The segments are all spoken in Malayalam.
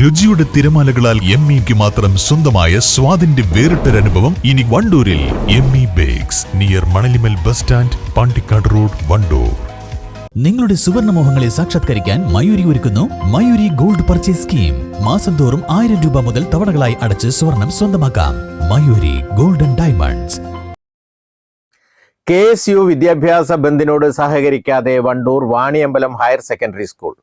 രുചിയുടെ തിരമാലകളാൽ എം ഇക്ക് മാത്രം സ്വന്തമായ സ്വാദിന്റെ വേറിട്ടൊരനുഭവം ഇനി വണ്ടൂരിൽ M E bakes near Manalimal bus stand Pandikkad road Wandoor. നിങ്ങളുടെ സുവർണമോഹങ്ങളെ സാക്ഷാത്കരിക്കാൻ മയൂരി ഒരുക്കുന്നു മയൂരി ഗോൾഡ് പർച്ചേസ് സ്കീം. മാസം തോറും ആയിരം രൂപ മുതൽ തവണകളായി അടച്ച് സ്വർണം സ്വന്തമാക്കാം. Mayuri golden diamonds. K S U വിദ്യാഭ്യാസ ബന്ദിനോട് സഹകരിക്കാതെ Wandoor Vaniyambalam higher secondary school.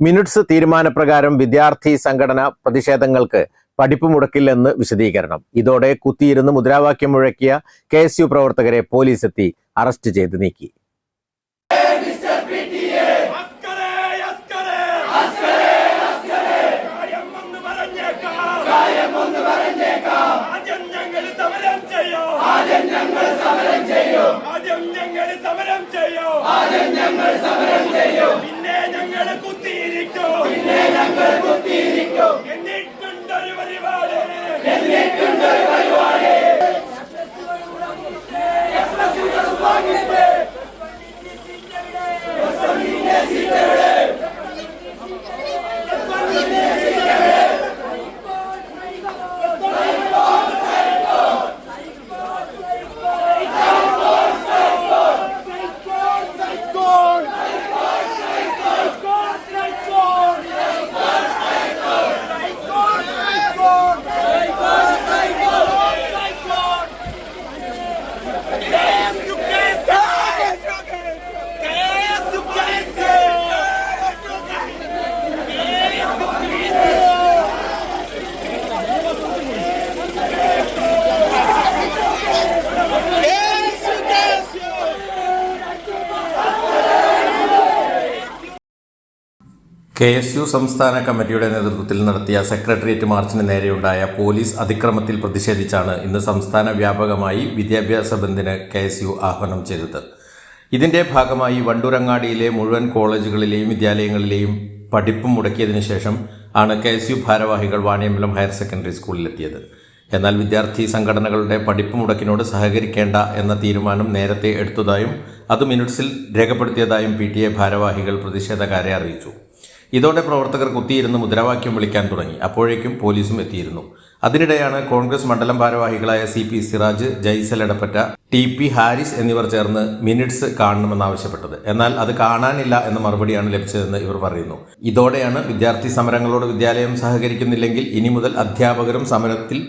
Minutes തീരുമാനപ്രകാരം വിദ്യാർത്ഥി സംഘടന പ്രതിഷേധങ്ങൾക്ക് പഠിപ്പ് മുടക്കില്ലെന്ന് വിശദീകരണം. ഇതോടെ കുത്തിയിരുന്ന് മുദ്രാവാക്യം മുഴക്കിയ കെ എസ് യു പ്രവർത്തകരെ പോലീസ് എത്തി അറസ്റ്റ് ചെയ്ത് നീക്കി. ഞങ്ങൾ സമരം ചെയ്യോ. ആദ്യം ഞങ്ങൾ സമരം ചെയ്യോ. ആദ്യം ഞങ്ങൾ Yeah. കെ എസ് യു സംസ്ഥാന കമ്മിറ്റിയുടെ നേതൃത്വത്തിൽ നടത്തിയ സെക്രട്ടേറിയറ്റ് മാർച്ചിന് നേരെയുണ്ടായ പോലീസ് അതിക്രമത്തിൽ പ്രതിഷേധിച്ചാണ് ഇന്ന് സംസ്ഥാന വ്യാപകമായി വിദ്യാഭ്യാസ ബന്ദിന് കെ എസ് യു ആഹ്വാനം ചെയ്തത്. ഇതിന്റെ ഭാഗമായി വണ്ടൂരങ്ങാടിയിലെ മുഴുവൻ കോളേജുകളിലെയും വിദ്യാലയങ്ങളിലെയും പഠിപ്പ് മുടക്കിയതിനു ശേഷം ആണ് കെ എസ് യു ഭാരവാഹികൾ വാണിയമ്പലം ഹയർ സെക്കൻഡറി സ്കൂളിലെത്തിയത്. എന്നാൽ വിദ്യാർത്ഥി സംഘടനകളുടെ പഠിപ്പ് മുടക്കിനോട് സഹകരിക്കേണ്ട എന്ന തീരുമാനം നേരത്തെ എടുത്തതായും അത് മിനിറ്റ്സിൽ രേഖപ്പെടുത്തിയതായും പി ടി എ ഭാരവാഹികൾ പ്രതിഷേധക്കാരെ അറിയിച്ചു. ഇതോടെ പ്രവർത്തകർ കുത്തിയിരുന്ന് മുദ്രാവാക്യം വിളിക്കാൻ തുടങ്ങി. അപ്പോഴേക്കും പോലീസും എത്തിയിരുന്നു. അതിനിടെയാണ് കോൺഗ്രസ് മണ്ഡലം ഭാരവാഹികളായ C P Siraj Jaisal Edappatta T P Haris എന്നിവർ ചേർന്ന് മിനിറ്റ്സ് കാണണമെന്നാവശ്യപ്പെട്ടത് എന്നാൽ അത് കാണാനില്ല എന്ന മറുപടിയാണ് ലഭിച്ചതെന്ന് ഇവർ പറയുന്നു. ഇതോടെയാണ് വിദ്യാർത്ഥി സമരങ്ങളോട് വിദ്യാലയം സഹകരിക്കുന്നില്ലെങ്കിൽ ഇനി മുതൽ അധ്യാപകരും സമരത്തിൽ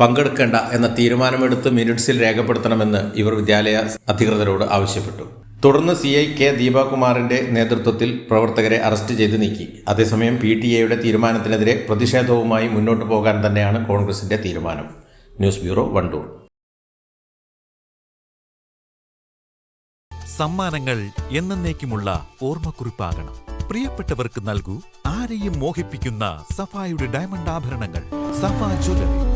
പങ്കെടുക്കേണ്ട എന്ന തീരുമാനമെടുത്ത് മിനിറ്റ്സിൽ രേഖപ്പെടുത്തണമെന്ന് ഇവർ വിദ്യാലയ അധികൃതരോട് ആവശ്യപ്പെട്ടു. തുടർന്ന് സി ഐ കെ ദീപകുമാറിന്റെ നേതൃത്വത്തിൽ പ്രവർത്തകരെ അറസ്റ്റ് ചെയ്ത് നീക്കി. അതേസമയം പി ടി എയുടെ തീരുമാനത്തിനെതിരെ പ്രതിഷേധവുമായി മുന്നോട്ടു പോകാൻ തന്നെയാണ് കോൺഗ്രസിന്റെ തീരുമാനം. News bureau Wandoor. സമ്മാനങ്ങൾ എന്നേക്കുമുള്ള ഓർമ്മക്കുറിപ്പാകണം. പ്രിയപ്പെട്ടവർക്ക് നൽകൂ ആരെയും മോഹിപ്പിക്കുന്ന സഫായുടെ ഡയമണ്ട് ആഭരണങ്ങൾ. സഫ ജ്വല്ലറി.